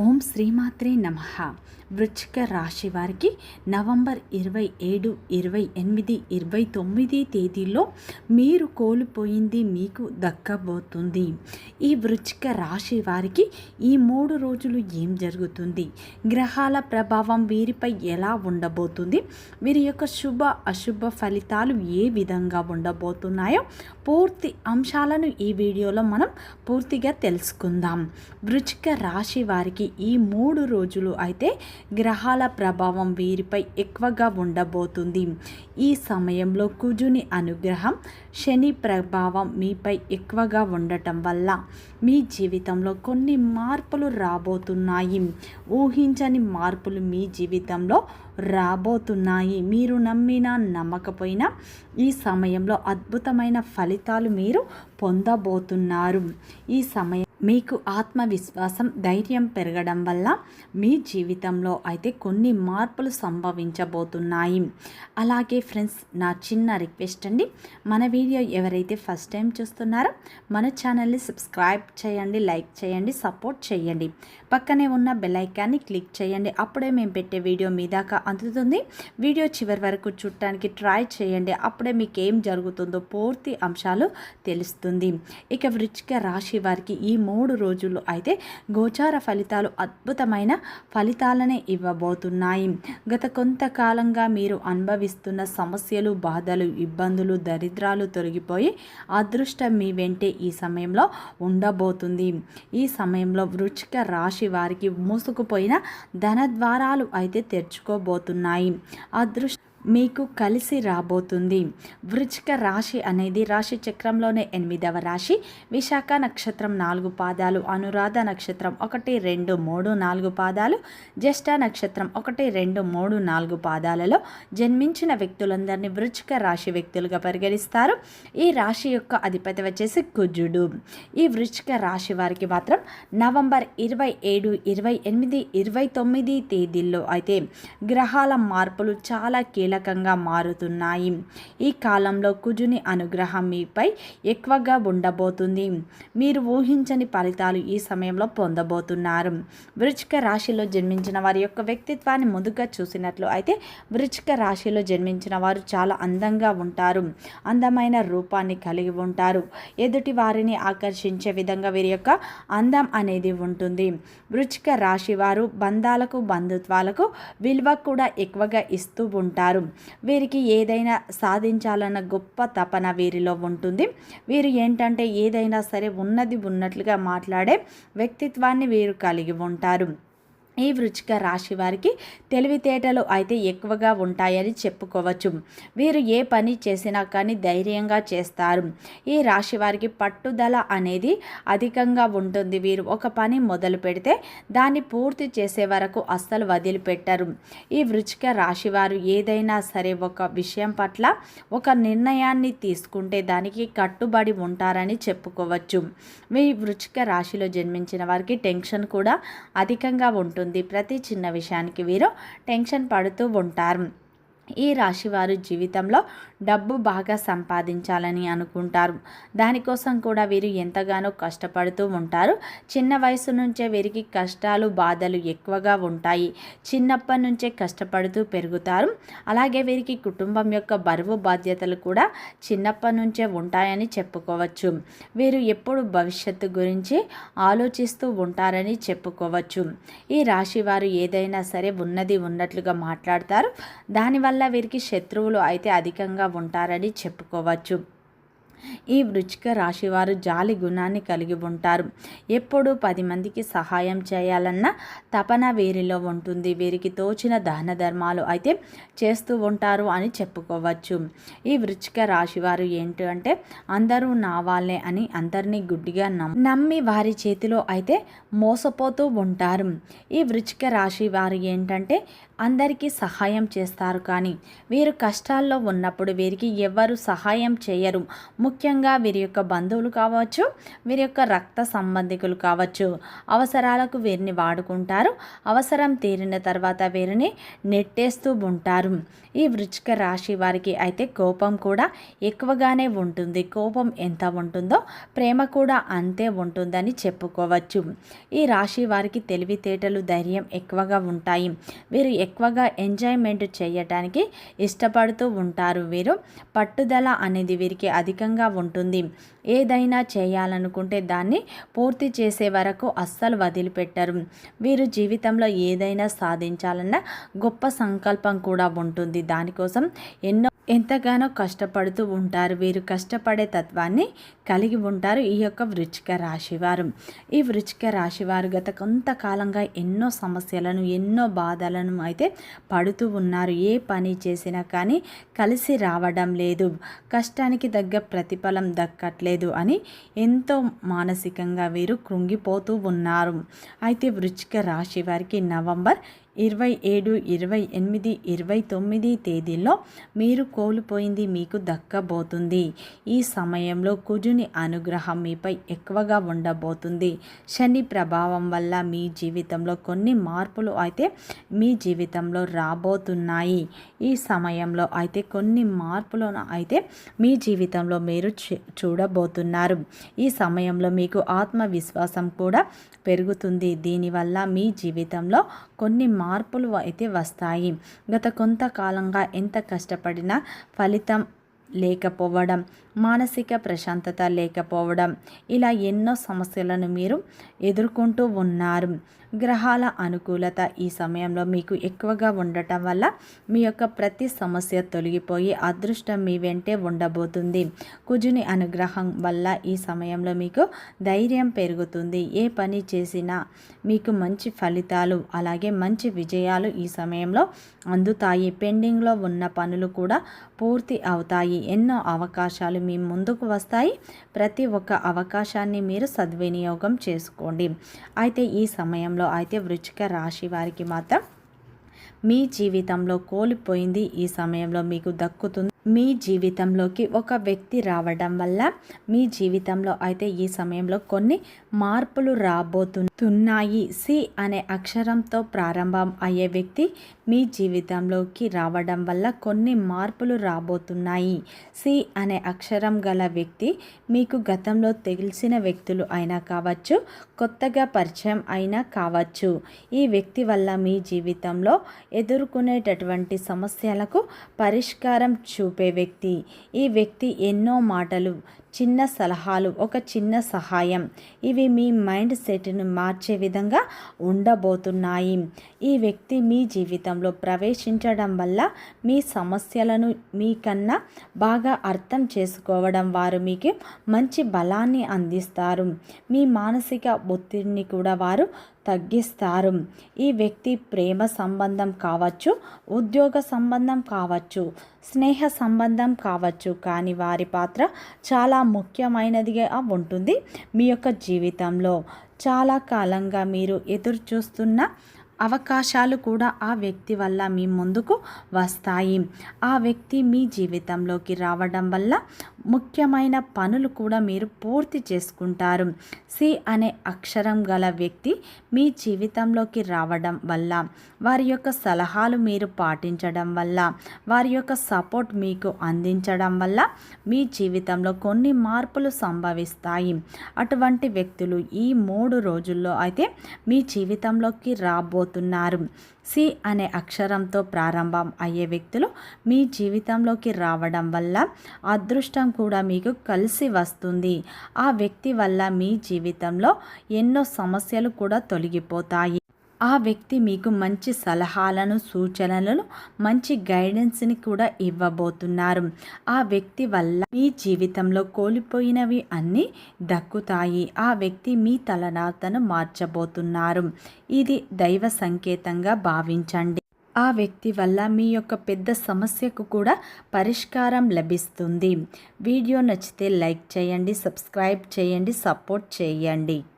ఓం శ్రీమాత్రే నమ. వృచ్చిక రాశి వారికి నవంబర్ ఇరవై ఏడు ఇరవై ఎనిమిది ఇరవై తొమ్మిది తేదీలో మీరు కోల్పోయింది మీకు దక్కబోతుంది. ఈ వృచ్చిక రాశి వారికి ఈ మూడు రోజులు ఏం జరుగుతుంది? గ్రహాల ప్రభావం వీరిపై ఎలా ఉండబోతుంది? వీరి యొక్క శుభ అశుభ ఫలితాలు ఏ విధంగా ఉండబోతున్నాయో పూర్తి అంశాలను ఈ వీడియోలో మనం పూర్తిగా తెలుసుకుందాం. వృచ్చిక రాశి వారికి ఈ మూడు రోజులు అయితే గ్రహాల ప్రభావం వీరిపై ఎక్కువగా ఉండబోతుంది. ఈ సమయంలో కుజుని అనుగ్రహం శని ప్రభావం మీపై ఎక్కువగా ఉండటం వల్ల మీ జీవితంలో కొన్ని మార్పులు రాబోతున్నాయి. ఊహించని మార్పులు మీ జీవితంలో రాబోతున్నాయి. మీరు నమ్మినా నమ్మకపోయినా ఈ సమయంలో అద్భుతమైన ఫలితాలు మీరు పొందబోతున్నారు. ఈ సమయం మీకు ఆత్మవిశ్వాసం ధైర్యం పెరగడం వల్ల మీ జీవితంలో అయితే కొన్ని మార్పులు సంభవించబోతున్నాయి. అలాగే ఫ్రెండ్స్ నా చిన్న రిక్వెస్ట్ అండి. మన వీడియో ఎవరైతే ఫస్ట్ టైం చూస్తున్నారో మన ఛానల్ని సబ్స్క్రైబ్ చేయండి లైక్ చేయండి సపోర్ట్ చేయండి. పక్కనే ఉన్న బెల్లైకాన్ని క్లిక్ చేయండి. అప్పుడే మేము పెట్టే వీడియో మీ దాకా అందుతుంది. వీడియో చివరి వరకు చూడటానికి ట్రై చేయండి. అప్పుడే మీకు ఏం జరుగుతుందో పూర్తి అంశాలు తెలుస్తుంది. ఇక వృచ్చిక రాశి వారికి ఈ మూడు రోజులు అయితే గోచార ఫలితాలు అద్భుతమైన ఫలితాలనే ఇవ్వబోతున్నాయి. గత కొంతకాలంగా మీరు అనుభవిస్తున్న సమస్యలు బాధలు ఇబ్బందులు దరిద్రాలు తొలగిపోయి అదృష్టం మీ వెంటే ఈ సమయంలో ఉండబోతుంది. ఈ సమయంలో వృచ్చిక రాశి వారికి మూసుకుపోయిన ధన ద్వారాలు అయితే తెరుచుకోబోతున్నాయి. అదృష్ట మీకు కలిసి రాబోతుంది. వృచ్చిక రాశి అనేది రాశి చక్రంలోనే ఎనిమిదవ రాశి. విశాఖ నక్షత్రం నాలుగు పాదాలు అనురాధ నక్షత్రం ఒకటి రెండు మూడు నాలుగు పాదాలు జ్యేష్ఠ నక్షత్రం ఒకటి రెండు మూడు నాలుగు పాదాలలో జన్మించిన వ్యక్తులందరినీ వృచ్చిక రాశి వ్యక్తులుగా పరిగణిస్తారు. ఈ రాశి యొక్క అధిపతి వచ్చేసి కుజుడు. ఈ వృచ్చిక రాశి వారికి మాత్రం నవంబర్ ఇరవై ఏడు ఇరవై ఎనిమిది ఇరవై తొమ్మిది తేదీల్లో అయితే గ్రహాల మార్పులు చాలా కీలక కీలకంగా మారుతున్నాయి. ఈ కాలంలో కుజుని అనుగ్రహం మీపై ఎక్కువగా ఉండబోతుంది. మీరు ఊహించని ఫలితాలు ఈ సమయంలో పొందబోతున్నారు. వృచ్చిక రాశిలో జన్మించిన వారి యొక్క వ్యక్తిత్వాన్ని ముందుగా చూసినట్లు అయితే వృచ్చిక రాశిలో జన్మించిన వారు చాలా అందంగా ఉంటారు. అందమైన రూపాన్ని కలిగి ఉంటారు. ఎదుటి వారిని ఆకర్షించే విధంగా వీరి యొక్క అందం అనేది ఉంటుంది. వృచ్చిక రాశి వారు బంధాలకు బంధుత్వాలకు విలువ కూడా ఎక్కువగా ఇస్తూ ఉంటారు. వీరికి ఏదైనా సాధించాలన్న గొప్ప తపన వీరిలో ఉంటుంది. వీరు ఏంటంటే ఏదైనా సరే ఉన్నది ఉన్నట్లుగా మాట్లాడే వ్యక్తిత్వాన్ని వీరు కలిగి ఉంటారు. ఈ వృచ్చిక రాశి వారికి తెలివితేటలు అయితే ఎక్కువగా ఉంటాయని చెప్పుకోవచ్చు. వీరు ఏ పని చేసినా కానీ ధైర్యంగా చేస్తారు. ఈ రాశి వారికి పట్టుదల అనేది అధికంగా ఉంటుంది. వీరు ఒక పని మొదలు పెడితే దాన్ని పూర్తి చేసే వరకు అస్సలు వదిలిపెట్టరు. ఈ వృచ్చిక రాశి వారు ఏదైనా సరే ఒక విషయం పట్ల ఒక నిర్ణయాన్ని తీసుకుంటే దానికి కట్టుబడి ఉంటారని చెప్పుకోవచ్చు. మీ వృచ్చిక రాశిలో జన్మించిన వారికి టెన్షన్ కూడా అధికంగా ఉంటుంది. ఉంటుంది. ప్రతి చిన్న విషయానికి వీరు టెన్షన్ పడుతూ ఉంటారు. ఈ రాశివారు జీవితంలో డబ్బు బాగా సంపాదించాలని అనుకుంటారు. దానికోసం కూడా వీరు ఎంతగానో కష్టపడుతూ ఉంటారు. చిన్న వయసు నుంచే వీరికి కష్టాలు బాధలు ఎక్కువగా ఉంటాయి. చిన్నప్పటి నుంచే కష్టపడుతూ పెరుగుతారు. అలాగే వీరికి కుటుంబం యొక్క బరువు బాధ్యతలు కూడా చిన్నప్పటి నుంచే ఉంటాయని చెప్పుకోవచ్చు. వీరు ఎప్పుడు భవిష్యత్తు గురించి ఆలోచిస్తూ ఉంటారని చెప్పుకోవచ్చు. ఈ రాశి వారు ఏదైనా సరే ఉన్నది ఉన్నట్లుగా మాట్లాడతారు. దానివల్ల వల్ల వీరికి శత్రువులు అయితే అధికంగా ఉంటారని చెప్పుకోవచ్చు. ఈ వృచ్చిక రాశివారు జాలి గుణాన్ని కలిగి ఉంటారు. ఎప్పుడూ పది మందికి సహాయం చేయాలన్న తపన వీరిలో ఉంటుంది. వీరికి తోచిన దాన ధర్మాలు అయితే చేస్తూ ఉంటారు అని చెప్పుకోవచ్చు. ఈ వృచ్చిక రాశివారు ఏంటి అంటే అందరూ నా వాళ్ళే అని అందరినీ గుడ్డిగా నమ్మి వారి చేతిలో అయితే మోసపోతూ ఉంటారు. ఈ వృచ్చిక రాశి వారు ఏంటంటే అందరికీ సహాయం చేస్తారు కానీ వీరు కష్టాల్లో ఉన్నప్పుడు వీరికి ఎవరు సహాయం చేయరు. ముఖ్యంగా వీరి యొక్క బంధువులు కావచ్చు వీరి యొక్క రక్త సంబంధికులు కావచ్చు. అవసరాలకు వీరిని వాడుకుంటారు. అవసరం తీరిన తర్వాత వీరిని నెట్టేస్తూ ఉంటారు. ఈ వృచ్చిక రాశి వారికి అయితే కోపం కూడా ఎక్కువగానే ఉంటుంది. కోపం ఎంత ఉంటుందో ప్రేమ కూడా అంతే ఉంటుందని చెప్పుకోవచ్చు. ఈ రాశి వారికి తెలివితేటలు ధైర్యం ఎక్కువగా ఉంటాయి. వీరు ఎక్కువగా ఎంజాయ్మెంట్ చేయటానికి ఇష్టపడుతూ ఉంటారు. వీరు పట్టుదల అనేది వీరికి అధికంగా ఉంటుంది. ఏదైనా చేయాలనుకుంటే దాన్ని పూర్తి చేసే వరకు అస్సలు వదిలిపెట్టరు. వీరు జీవితంలో ఏదైనా సాధించాలన్న గొప్ప సంకల్పం కూడా ఉంటుంది. దానికోసం ఎన్నో ఎంతగానో కష్టపడుతూ ఉంటారు. వీరు కష్టపడే తత్వాన్ని కలిగి ఉంటారు ఈ యొక్క వృచ్చిక రాశివారు. ఈ వృచ్చిక రాశివారు గత కొంతకాలంగా ఎన్నో సమస్యలను ఎన్నో బాధలను అయితే పడుతూ ఉన్నారు. ఏ పని చేసినా కానీ కలిసి రావడం లేదు. కష్టానికి తగ్గ ప్రతిఫలం దక్కట్లేదు అని ఎంతో మానసికంగా వీరు కృంగిపోతూ ఉన్నారు. అయితే వృచ్చిక రాశి వారికి నవంబర్ ఇరవై ఏడు ఇరవై ఎనిమిది ఇరవై తొమ్మిది తేదీల్లో మీరు కోల్పోయింది మీకు దక్కబోతుంది. ఈ సమయంలో కుజుని అనుగ్రహం మీపై ఎక్కువగా ఉండబోతుంది. శని ప్రభావం వల్ల మీ జీవితంలో కొన్ని మార్పులు అయితే మీ జీవితంలో రాబోతున్నాయి. ఈ సమయంలో అయితే కొన్ని మార్పులను అయితే మీ జీవితంలో మీరు చూడబోతున్నారు. ఈ సమయంలో మీకు ఆత్మవిశ్వాసం కూడా పెరుగుతుంది. దీనివల్ల మీ జీవితంలో కొన్ని మార్పులు అయితే వస్తాయి. గత కొంతకాలంగా ఎంత కష్టపడినా ఫలితం లేకపోవడం మానసిక ప్రశాంతత లేకపోవడం ఇలా ఎన్నో సమస్యలను మీరు ఎదుర్కొంటూ ఉన్నారు. గ్రహాల అనుకూలత ఈ సమయంలో మీకు ఎక్కువగా ఉండటం వల్ల మీ యొక్క ప్రతి సమస్య తొలగిపోయి అదృష్టం మీ వెంటే ఉండబోతుంది. కుజుని అనుగ్రహం వల్ల ఈ సమయంలో మీకు ధైర్యం పెరుగుతుంది. ఏ పని చేసినా మీకు మంచి ఫలితాలు అలాగే మంచి విజయాలు ఈ సమయంలో అందుతాయి. పెండింగ్లో ఉన్న పనులు కూడా పూర్తి అవుతాయి. ఎన్నో అవకాశాలు మీ ముందుకు వస్తాయి. ప్రతి ఒక్క అవకాశాన్ని మీరు సద్వినియోగం చేసుకోండి. అయితే ఈ సమయంలో అయితే వృచ్చిక రాశి వారికి మాత్రం మీ జీవితంలో కోల్పోయింది ఈ సమయంలో మీకు దక్కుతుంది. మీ జీవితంలోకి ఒక వ్యక్తి రావడం వల్ల మీ జీవితంలో అయితే ఈ సమయంలో కొన్ని మార్పులు రాబోతున్నాయి. సి అనే అక్షరంతో ప్రారంభం అయ్యే వ్యక్తి మీ జీవితంలోకి రావడం వల్ల కొన్ని మార్పులు రాబోతున్నాయి. సి అనే అక్షరం గల వ్యక్తి మీకు గతంలో తెలిసిన వ్యక్తులు అయినా కావచ్చు కొత్తగా పరిచయం అయినా కావచ్చు. ఈ వ్యక్తి వల్ల మీ జీవితంలో ఎదుర్కొనేటటువంటి సమస్యలకు పరిష్కారం చూ వ్యక్తి. ఈ వ్యక్తి ఎన్నో మాటలు చిన్న సలహాలు ఒక చిన్న సహాయం. ఇవి మీ మైండ్ సెట్ను మార్చే విధంగా ఉండబోతున్నాయి. ఈ వ్యక్తి మీ జీవితంలో ప్రవేశించడం వల్ల మీ సమస్యలను మీకన్నా బాగా అర్థం చేసుకోవడం వారు మీకు మంచి బలాన్ని అందిస్తారు. మీ మానసిక ఒత్తిడిని కూడా వారు తగ్గిస్తారు. ఈ వ్యక్తి ప్రేమ సంబంధం కావచ్చు ఉద్యోగ సంబంధం కావచ్చు స్నేహ సంబంధం కావచ్చు కానీ వారి పాత్ర చాలా చాలా ముఖ్యమైనదిగా ఉంటుంది మీ యొక్క జీవితంలో. చాలా కాలంగా మీరు ఎదురు చూస్తున్న అవకాశాలు కూడా ఆ వ్యక్తి వల్ల మీ ముందుకు వస్తాయి. ఆ వ్యక్తి మీ జీవితంలోకి రావడం వల్ల ముఖ్యమైన పనులు కూడా మీరు పూర్తి చేసుకుంటారు. సి అనే అక్షరం గల వ్యక్తి మీ జీవితంలోకి రావడం వల్ల వారి యొక్క సలహాలు మీరు పాటించడం వల్ల వారి యొక్క సపోర్ట్ మీకు అందించడం వల్ల మీ జీవితంలో కొన్ని మార్పులు సంభవిస్తాయి. అటువంటి వ్యక్తులు ఈ మూడు రోజుల్లో అయితే మీ జీవితంలోకి రాబోతున్నారు. సి అనే అక్షరంతో ప్రారంభం అయ్యే వ్యక్తులు మీ జీవితంలోకి రావడం వల్ల అదృష్టం కూడా మీకు కలిసి వస్తుంది. ఆ వ్యక్తి వల్ల మీ జీవితంలో ఎన్నో సమస్యలు కూడా తొలగిపోతాయి. ఆ వ్యక్తి మీకు మంచి సలహాలను సూచనలను మంచి గైడెన్స్ని కూడా ఇవ్వబోతున్నారు. ఆ వ్యక్తి వల్ల మీ జీవితంలో కోల్పోయినవి అన్నీ దక్కుతాయి. ఆ వ్యక్తి మీ తలనాతను మార్చబోతున్నారు. ఇది దైవ సంకేతంగా భావించండి. ఆ వ్యక్తి వల్ల మీ యొక్క పెద్ద సమస్యకు కూడా పరిష్కారం లభిస్తుంది. వీడియో నచ్చితే లైక్ చేయండి సబ్స్క్రైబ్ చేయండి సపోర్ట్ చేయండి.